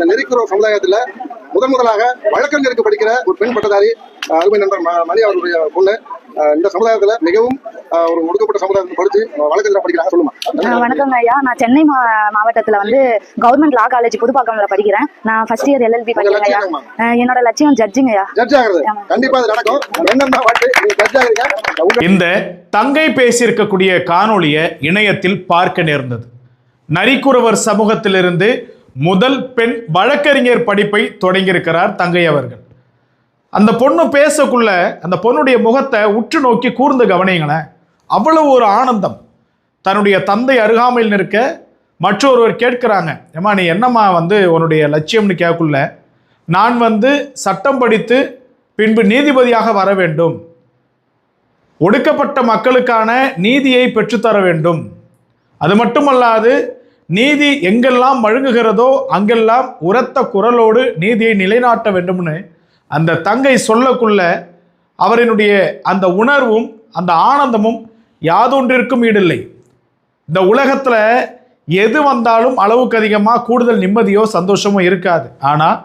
இந்த நெறிக்குறவு சமுதாயத்துல முதன் முதலாக வழக்கறிஞருக்கு படிக்கிற ஒரு பெண் பட்டதாரி அருமை நண்பர் மணி அவருடைய பொண்ணு. இந்த சமுதாயத்துல மிகவும் ஒரு ஒடுக்கப்பட்ட சமுதாயத்தில் படிச்சு வழக்கறிஞரா படிக்கிறாங்க. சொல்லுமா. ஆஹ் வணக்கங்க ஐயா. நான் சென்னை மா மாவட்டத்துல வந்து கவர்மெண்ட் லா காலேஜ் புதுப்பாக்கம்ல படிக்கிறேன். நான் ஃபர்ஸ்ட் இயர் எல்எல்பி படிக்கிறேன் என்னோட லட்சியம் ஜட்ஜிங்க ஐயா. ஜட்ஜ் ஆகுறது. கண்டிப்பா அது நடக்கும். என்னென்ன வாட்டு நீங்க ஜட்ஜ் ஆகுறீங்க. உங்க இந்த தங்கை பேசியிருக்கக்கூடிய காணொளியை இணையத்தில் பார்க்க நேர்ந்தது. நரிக்குறவர் சமூகத்திலிருந்து முதல் பெண் வழக்கறிஞர் படிப்பை தொடங்கியிருக்கிறார் தங்கை அவர்கள். அந்த பொண்ணு பேசக்குள்ள அந்த பொண்ணுடைய முகத்தை உற்று நோக்கி கூர்ந்து கவனிங்களேன் அவ்வளவு ஒரு ஆனந்தம். தன்னுடைய தந்தை அருகாமையில் நிற்க மற்றொருவர் கேட்கிறாங்க ஏம்மா நீ என்னம்மா வந்து உன்னுடைய லட்சியம்னு கேட்குள்ள நான் வந்து சட்டம் படித்து பின்பு நீதிபதியாக வர வேண்டும். ஒடுக்கப்பட்ட மக்களுக்கான நீதியை பெற்றுத்தர வேண்டும். அது மட்டுமல்லாது நீதி எங்கெல்லாம் வழங்குகிறதோ அங்கெல்லாம் உரத்த குரலோடு நீதியை நிலைநாட்ட வேண்டும்னு அந்த தங்கை சொல்லக்குள்ள அவரினுடைய அந்த உணர்வும் அந்த ஆனந்தமும் யாதொன்றிற்கும் ஈடில்லை. இந்த உலகத்தில் எது வந்தாலும் அளவுக்கு அதிகமாக கூடுதல் நிம்மதியோ சந்தோஷமோ இருக்காது. ஆனால்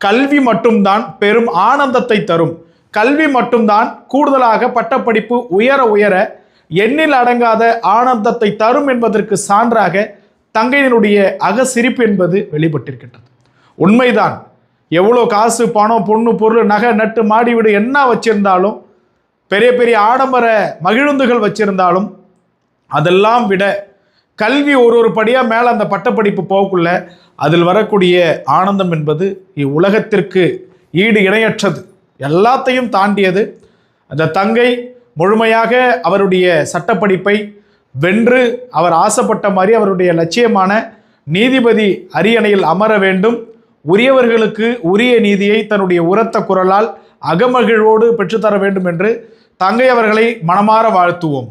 கல்வி மட்டும்தான் பெரும் ஆனந்தத்தை தரும். கல்வி மட்டும்தான் கூடுதலாக பட்டப்படிப்பு உயர உயர எண்ணில் அடங்காத ஆனந்தத்தை தரும் என்பதற்கு சான்றாக தங்கையினுடைய அகசிரிப்பு என்பது வெளிப்பட்டிருக்கின்றது. உண்மைதான். எவ்வளோ காசு பணம் பொண்ணு பொருள் நகை நட்டு மாடி வீடு என்ன வச்சிருந்தாலும் பெரிய பெரிய ஆடம்பர மகிழுந்துகள் வச்சிருந்தாலும் அதெல்லாம் விட கல்வி ஒரு ஒரு படியாக மேலே அந்த பட்டப்படிப்பு போகக்குள்ள அதில் வரக்கூடிய ஆனந்தம் என்பது இவ்வுலகத்திற்கு ஈடு இணையற்றது. எல்லாத்தையும் தாண்டியது அந்த தங்கை முழுமையாக அவருடைய சட்டப்படிப்பை வென்று அவர் ஆசைப்பட்ட மாதிரி அவருடைய லட்சியமான நீதிபதி அரியணையில் அமர வேண்டும். உரியவர்களுக்கு உரிய நீதியை தன்னுடைய உரத்த குரலால் அகமகிழ்வோடு பெற்றுத்தர வேண்டும் என்று தங்கை அவர்களை மனமாற வாழ்த்துவோம்.